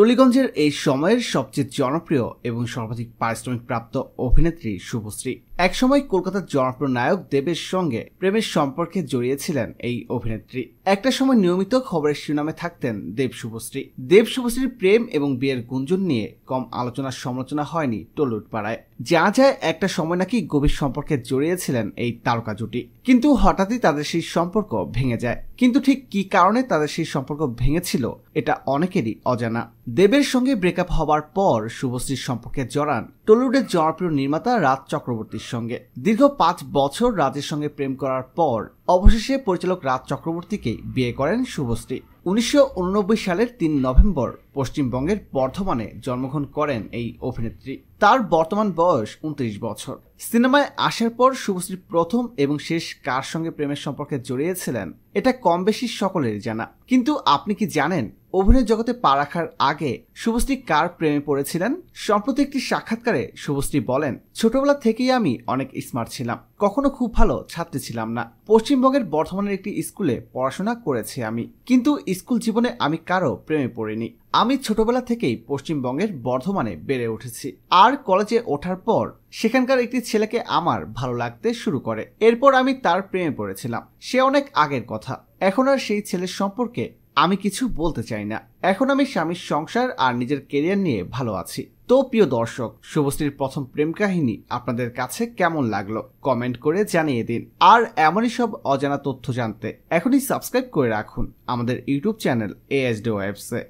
টলিগঞ্জের এই সময়ের সবচেয়ে জনপ্রিয় এবং সর্বাধিক পারিশ্রমিক প্রাপ্ত অভিনেত্রী শুভশ্রী একসময় কলকাতার জনপ্রিয় নায়ক দেবের সঙ্গে প্রেমের সম্পর্কে জড়িয়েছিলেন এই অভিনেত্রী। একটা সময় নিয়মিত খবরের শিরোনামে থাকতেন দেব শুভশ্রী। দেব শুভশ্রীর প্রেম এবং বিয়ের গুঞ্জন নিয়ে কম আলোচনা সমালোচনা হয়নি টলিউড পাড়ায় যা যায় একটা সময় নাকি গভীর সম্পর্কে জড়িয়েছিলেন এই তারকা জুটি। কিন্তু হঠাৎই তাদের সেই সম্পর্ক ভেঙে যায়। কিন্তু ঠিক কি কারণে তাদের সেই সম্পর্ক ভেঙেছিল, এটা অনেকেরই অজানা। দেবের সঙ্গে ব্রেকআপ হওয়ার পর শুভশ্রীর সম্পর্কে জড়ান। টলিউডের জনপ্রিয় নির্মাতা রাজ চক্রবর্তীর সঙ্গে। দীর্ঘ পাঁচ বছর রাজের সঙ্গে প্রেম করার পর অবশেষে পরিচালক রাজ চক্রবর্তীকে বিয়ে করেন শুভশ্রী। উনিশশো উননব্বই সালের তিন নভেম্বর পশ্চিমবঙ্গের বর্ধমানে জন্মগ্রহণ করেন এই অভিনেত্রী। তার বর্তমান বয়স উনত্রিশ বছর। সিনেমায় আসার পর শুভশ্রী প্রথম এবং শেষ কার সঙ্গে প্রেমের সম্পর্কে জড়িয়েছিলেন, এটা কম বেশি সকলের জানা। কিন্তু আপনি কি জানেন, অভিনয় জগতে পা রাখার আগে শুভশ্রী কার প্রেমে পড়েছিলেন? সম্প্রতি একটি সাক্ষাৎকারে শুভশ্রী বলেন, ছোটবেলা থেকেই আমি অনেক স্মার্ট ছিলাম। কখনো খুব ভালো ছাত্রী ছিলাম না। পশ্চিমবঙ্গের বর্ধমানের একটি স্কুলে পড়াশোনা করেছি আমি। কিন্তু স্কুল জীবনে আমি কারও প্রেমে পড়িনি। আমি ছোটবেলা থেকেই পশ্চিমবঙ্গের বর্ধমানে বেড়ে উঠেছি। আর কলেজে ওঠার পর সেখানকার একটি ছেলেকে আমার ভালো লাগতে শুরু করে। এরপর আমি তার প্রেমে পড়েছিলাম। সে অনেক আগের কথা। এখন আর সেই ছেলের সম্পর্কে আমি কিছু বলতে চাই না। এখন আমি স্বামীর সংসার আর নিজের কেরিয়ার নিয়ে ভালো আছি। তো প্রিয় দর্শক, শুভশ্রীর প্রথম প্রেম কাহিনী আপনাদের কাছে কেমন লাগল? কমেন্ট করে জানিয়ে দিন। আর এমনই সব অজানা তথ্য জানতে এখনই সাবস্ক্রাইব করে রাখুন আমাদের ইউটিউব চ্যানেল এএসডি ওয়েবসে